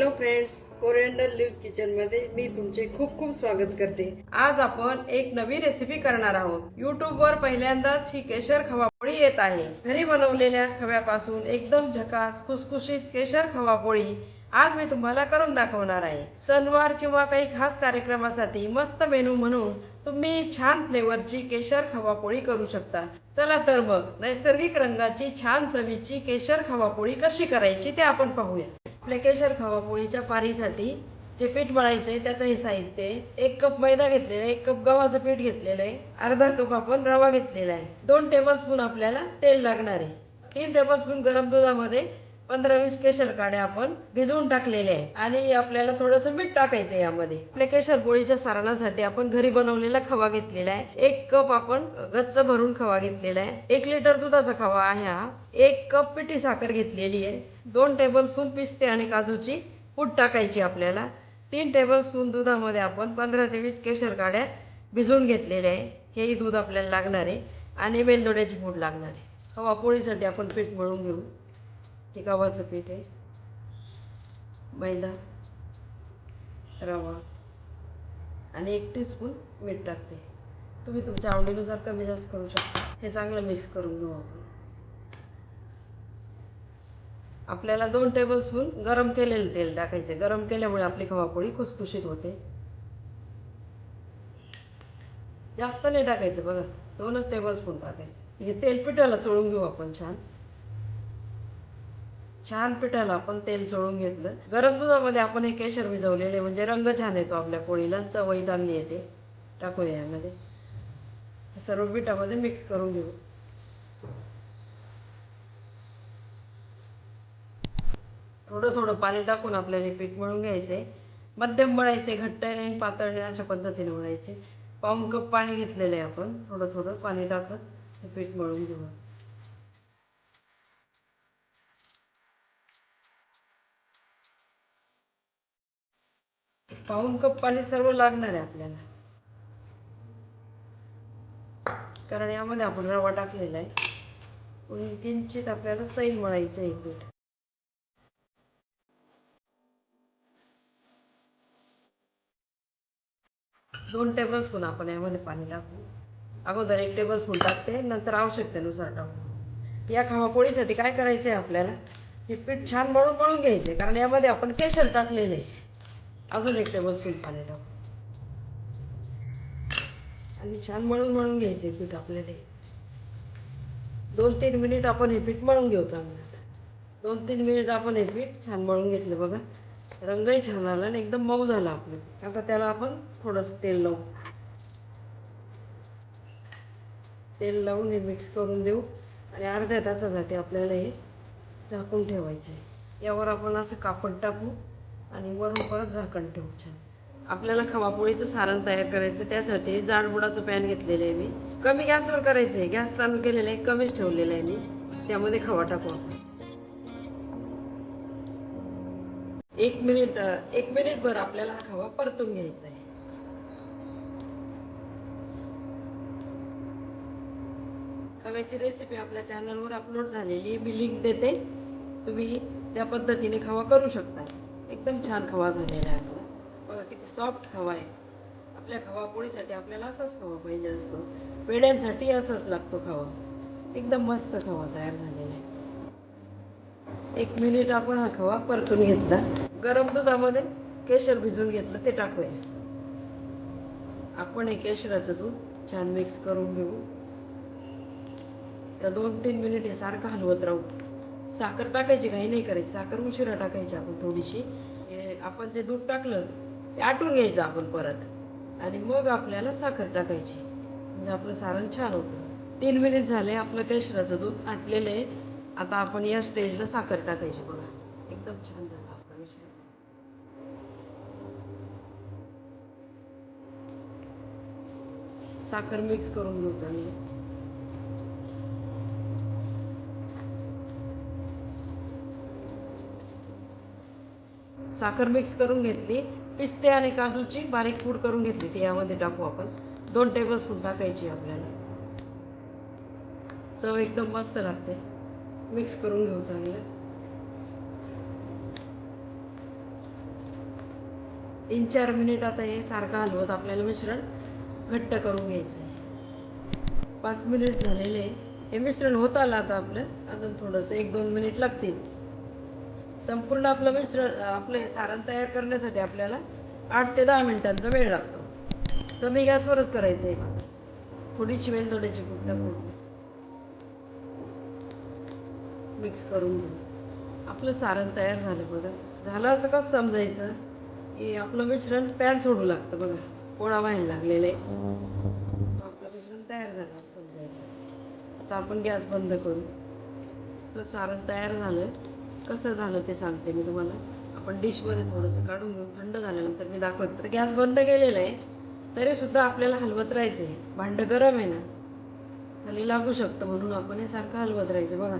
Hello friends coriander leave किचनमध्ये मी तुमचे खूप खूप स्वागत करते. आज आपण एक नवी रेसिपी करणार आहोत. युट्यूब वर पहिल्यांदाच ही केशर खवापोळी येत आहे. घरी बनवलेल्या खव्यापासून एकदम झकास खुसखुशीत केशर खवापोळी आज मी तुम्हाला करून दाखवणार आहे. सणवार किंवा काही खास कार्यक्रमासाठी मस्त मेनू म्हणून तुम्ही छान फ्लेवरची केशर खवापोळी करू शकता. चला तर मग नैसर्गिक रंगाची छान चवीची केशर खवापोळी कशी करायची ते आपण पाहूया. आपल्या केशर खवापोळीच्या पारीसाठी जे पीठ मळायचं आहे त्याचं हे साहित्य आहे. एक कप मैदा घेतलेला आहे एक कप गव्हाचं पीठ घेतलेलं आहे अर्धा कप आपण रवा घेतलेला आहे. दोन टेबलस्पून आपल्याला तेल लागणार आहे. तीन टेबलस्पून गरम दुधामध्ये पंधरा वीस केशर काड्या आपण भिजवून टाकलेले आहे आणि आपल्याला थोडंसं मीठ टाकायचं यामध्ये. आपल्या केशर पोळीच्या सारणासाठी आपण घरी बनवलेला खवा घेतलेला आहे. एक कप आपण गच्च भरून खवा घेतलेला आहे. एक लिटर दुधाचा खवा आहे हा. एक कप पिठी साखर घेतलेली आहे. दोन टेबलस्पून पिस्ते आणि काजूची पूड टाकायची आपल्याला. तीन टेबलस्पून दुधामध्ये आपण पंधरा ते वीस केशर काड्या भिजवून घेतलेल्या आहे हेही दूध आपल्याला लागणार आहे. आणि वेलदोड्याची पूड लागणार आहे. खवा पोळीसाठी आपण पीठ मळून घेऊ. जे गव्हाचं पीठ आहे. मैदा रवा आणि एक टीस्पून मीठ टाकते. तुम्ही तुमच्या आवडीनुसार कमी जास्त करू शकता. हे चांगलं मिक्स करून घेऊ आपण. आपल्याला दोन टेबलस्पून गरम केलेलं तेल टाकायचे गरम केल्यामुळे आपली खवापोळी खुसखुशीत होते. जास्त नाही टाकायचं बघा. दोनच टेबलस्पून टाकायचे. हे तेल पिठाला चोळून घेऊ आपण छान. छान पिठाला आपण तेल चोळून घेतलं. गरम दुधामध्ये आपण हे केशर भिजवलेले म्हणजे रंग छान येतो आपल्या पोळीला. चवही चांगली येते. टाकूया यामध्ये. हे सर्व पिठामध्ये मिक्स करून घेऊ. थोडं थोडं पाणी टाकून आपल्याला पीठ मळून घ्यायचे मध्यम मळायचे घट्ट आणि पातळ नाही अशा पद्धतीने मळायचे. पाऊन कप पाणी घेतलेलं आहे आपण. थोडं थोडं पाणी टाकत हे पीठ मळून घेऊ. पाऊन कप पाणी सर्व लागणार आहे आपल्याला. कारण यामध्ये आपण रवा टाकलेला आहे. किंचित आपल्याला सैल मळायचं आहे पीठ. दोन टेबलस्पून आपण यामध्ये पाणी टाकू. अगोदर एक टेबल स्पून टाकते नंतर आवश्यकतेनुसार टाकू. या खावापोळीसाठी काय करायचं आहे आपल्याला? हे पीठ छान मळून मळून घ्यायचे कारण यामध्ये आपण केशर टाकलेले आहे. अजून एक टेबलस्पून पाणी टाकू आणि छान मळून मळून घ्यायचे पीठ आपल्याला. दोन तीन मिनिट आपण हे पीठ मळून घेऊ चांगलं. दोन तीन मिनिट आपण हे पीठ छान मळून घेतलं बघा. रंगही छान आला आणि एकदम मऊ झाला आपलं. आता त्याला आपण थोडंसं तेल लावू. तेल लावून हे मिक्स करून देऊ. आणि अर्ध्या तासासाठी आपल्याला हे झाकून ठेवायचं. आहे यावर आपण असं कापड टाकू. आणि वरून परत झाकण ठेवू छान. आपल्याला खवापोळीचं सारण तयार करायचं त्यासाठी जाडबुडाचं पॅन घेतलेलं आहे मी. कमी गॅसवर करायचं आहे. गॅस चालू केलेला आहे कमीच ठेवलेला आहे मी. त्यामध्ये खवा टाकू आपण. एक मिनिट एक मिनिटभर आपल्याला हा खवा परतून घ्यायचा आहे. खव्याची रेसिपी आपल्या चॅनलवर अपलोड झालेली आहे. मी लिंक देते. तुम्ही त्या पद्धतीने खवा करू शकता एकदम छान खवा झालेला आहे तो. बघा किती सॉफ्ट खवा आहे. आपल्या खवा पोळीसाठी आपल्याला असाच खवा पाहिजे असतो. पेढ्यांसाठी असाच लागतो खवा. एकदम मस्त खवा तयार झालेला आहे. एक मिनिट आपण हा खवा परतून घेतला. गरम दुधामध्ये केशर भिजवून घेतलं ते टाकूया. आपण हे केशराचं दूध छान मिक्स करून घेऊ. तर दोन तीन मिनिट हे सारखं हलवत राहू. साखर टाकायची काही नाही करायची. साखर उशिरा टाकायची आपण थोडीशी. आपण जे दूध टाकलं ते आटून घ्यायचं आपण परत. आणि मग आपल्याला साखर टाकायची. म्हणजे आपलं सारण छान होतं. तीन मिनिट झाले आपलं केशराचं दूध आटलेलं आहे. आता आपण या स्टेजला साखर टाकायची बघा. एकदम छान झाला आपला विषय. साखर मिक्स करून घेऊ चांगली. साखर मिक्स करून घेतली पिस्ते आणि काजूची बारीक पूड करून घेतली ती यामध्ये टाकू आपण. दोन टेबलस्पून टाकायची आपल्याला. चव एकदम मस्त लागते. मिक्स करून घेऊ चांगलं. तीन चार मिनिट आता हे सारखं हलवत आपल्याला मिश्रण घट्ट करून घ्यायचं आहे पाच मिनिट झालेले. हे मिश्रण होत आलं आता आपलं. अजून थोडंसं एक दोन मिनिट लागतील. संपूर्ण आपलं मिश्रण आपलं हे सारण तयार करण्यासाठी आपल्याला आठ ते दहा मिनिटांचा वेळ लागतो. कमी गॅसवरच करायचं आहे बघा. थोडीशी वेलदोड्याची कुठल्या मिक्स करून घेऊ. आपलं सारण तयार झालं बघा. झालं असं कसं समजायचं? की आपलं मिश्रण पॅन सोडू लागतं बघा. पोळा व्हायला लागलेले आपलं मिश्रण तयार झालं असं समजायचं. आता आपण गॅस बंद करू. आपलं सारण तयार झालं. कसं झालं ते सांगते मी तुम्हाला. आपण डिशमध्ये थोडंसं काढून घेऊन थंड झाल्यानंतर मी दाखवत. तर गॅस बंद केलेला आहे तरीसुद्धा आपल्याला हलवत राहायचं आहे. भांडं गरम आहे ना खाली लागू शकतं म्हणून आपण हे सारखं हलवत राहायचं. बघा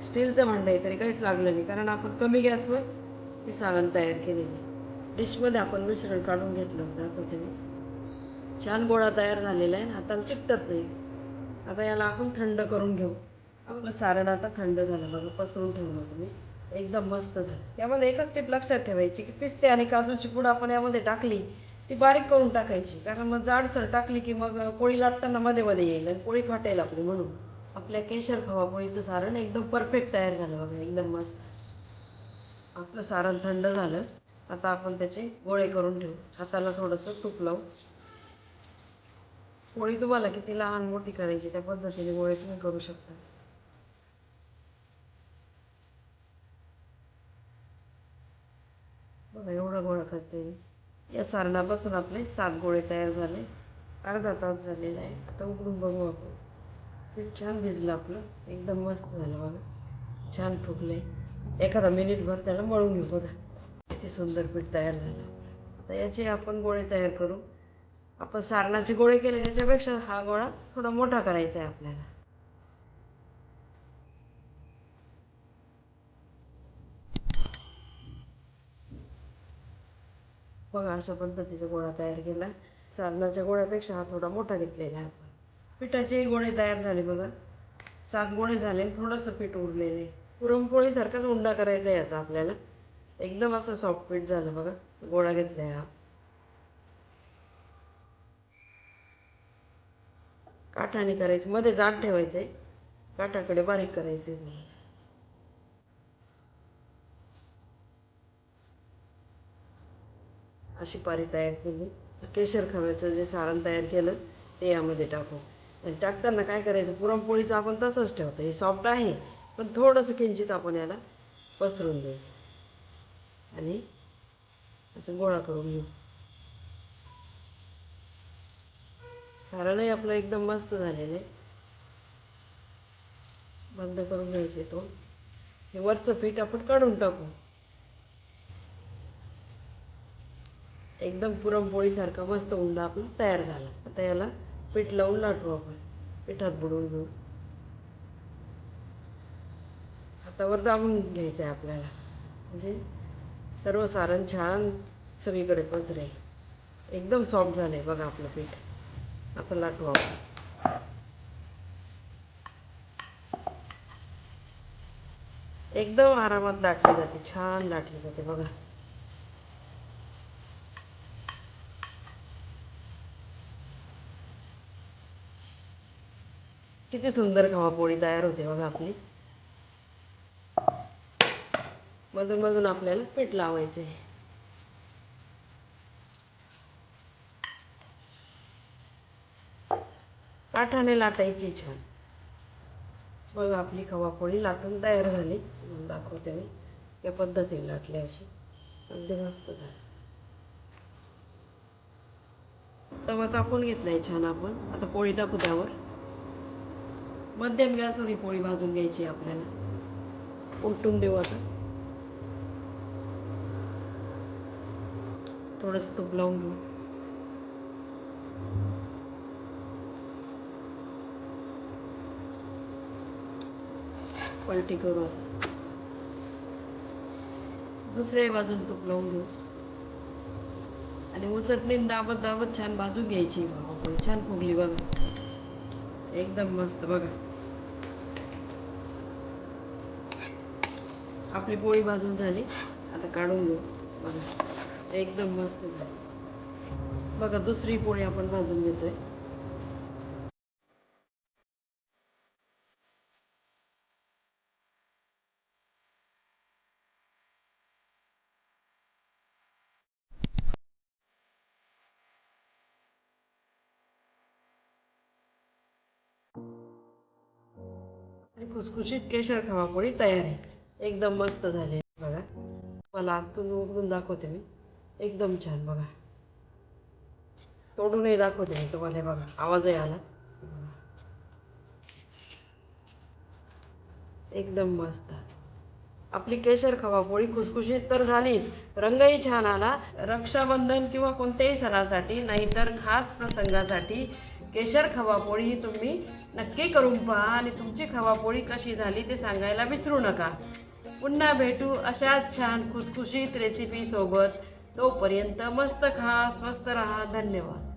स्टीलचं भांडं आहे तरी काहीच लागलं नाही. कारण आपण कमी गॅसवर ते सारण तयार केलेलं आहे. डिशमध्ये आपण मिश्रण काढून घेतलं दाखवते मी. छान गोळा तयार झालेला आहे. हाताला चिकटत नाही. आता याला आपण थंड करून घेऊ. आपलं सारण आता थंड झालं. बघा पसरून ठेवलं तुम्ही एकदम मस्त झालं. यामध्ये एकच टीप लक्षात ठेवायची की पिस्ते आणि काजूची पूड आपण यामध्ये टाकली ती बारीक करून टाकायची. कारण मग जाडसर टाकली की मग पोळी लाटताना मध्ये मध्ये येईल आणि पोळी फाटेल आपली म्हणून. आपल्या केशर खवा पोळीचं सारण एकदम परफेक्ट तयार झालं बघा एकदम मस्त. आपलं सारण थंड झालं. आता आपण त्याचे गोळे करून ठेवू. हाताला थोडंसं तूप लावू. पोळी तुम्हाला किती लहान मोठी करायची त्या पद्धतीने गोळे तुम्ही करू शकता बघा करते. या सारणापासून आपले सात गोळे तयार झाले. अर्धा तास झालेला आहे. आता उघडून बघू आपण. पीठ छान भिजलं आपलं. एकदम मस्त झालं बघा. छान फुगले. एखादा मिनिटभर त्याला मळून घेऊ बघा. किती सुंदर पीठ तयार झालं आता याचे आपण गोळे तयार करू. आपण सारणाचे गोळे केले त्याच्यापेक्षा हा गोळा थोडा मोठा करायचा आहे आपल्याला. बघा अशा पद्धतीचा गोळा तयार केला. सारणाच्या गोळ्यापेक्षा हा थोडा मोठा घेतलेला आहे आपण. पिठाचेही गोळे तयार झाले बघा. सात गोळे झाले थोडंसं पीठ उरलेले पुरणपोळीसारखाच उंडा करायचा आहे याचा आपल्याला. एकदम असं सॉफ्ट पीठ झालं बघा. गोळा घेतला हा. काठाने करायचं. मध्ये जाड ठेवायचं आहे काठाकडे बारीक करायचं आहे अशी पारी तयार केली. केशर खव्याचं जे सारण तयार केलं ते यामध्ये टाकू. आणि टाकताना काय करायचं पुरणपोळीचं आपण तसंच ठेवतो. हे सॉफ्ट आहे पण थोडंसं किंचित आपण याला पसरून देऊ. आणि असं गोळा करून घेऊ. सारणही आपलं एकदम मस्त झालेलं आहे. बंद करून घ्यायचे तो. हे वरचं पीठ आपण काढून टाकू. एकदम पुरणपोळीसारखा मस्त उंडा आपण तयार झाला. आता याला पीठ लावून लाटू आपण. पिठात बुडवून घेऊ. हातावर दाबून घ्यायचं आहे आपल्याला. म्हणजे सर्व सारण छान सगळीकडे पसरेल. एकदम सॉफ्ट झालं आहे बघा आपलं पीठ. आता लाटू आपण. एकदम आरामात लाटली जाते. छान लाटली जाते बघा. किती सुंदर खवा पोळी तयार होते बघा आपली. मधून मधून आपल्याला पीठ लावायचे. काठाने लाटायची छान. बघा आपली खवा पोळी लाटून तयार झाली. दाखवते मी. या पद्धतीने लाटली अशी. अगदी मस्त झाली. तवा तापून घेतलाय छान आपण. आता पोळी टाकू त्यावर. मध्यम गॅसवर ही पोळी भाजून घ्यायची आपल्याला. उलटून देऊ आता. थोडंसं तूप लावून घेऊ. पलटी करू आता. दुसऱ्या बाजून तूप लावून घेऊ. आणि उचटणी दाबत दाबत छान भाजून घ्यायची. बाबा छान फुगली बघा. एकदम मस्त बघा. आपली पोळी भाजून झाली. आता काढून घेऊ. बघा. एकदम मस्त झाली. बघा दुसरी पोळी आपण भाजून घेतोय. आणि खुसखुशीत केशर खवा पोळी तयार आहे. एकदम मस्त झाले बघा. मला आतून उघडून दाखवते मी. एकदम छान बघा. तोडूनही दाखवते मी तुम्हाला हे बघा आवाजही आला. एकदम मस्त. आपली केशर खवा पोळी खुसखुशीत तर झालीच. रंगही छान आला. रक्षाबंधन किंवा कोणत्याही सणासाठी नाहीतर खास प्रसंगासाठी केशर खवा पोळी ही तुम्ही नक्की करून पहा आणि तुमची खवा पोळी कशी झाली ते सांगायला विसरू नका. पुन्हा भेटू अशाच छान खुसखुशीत रेसिपी सोबत. तोपर्यंत मस्त खा स्वस्त राहा. धन्यवाद.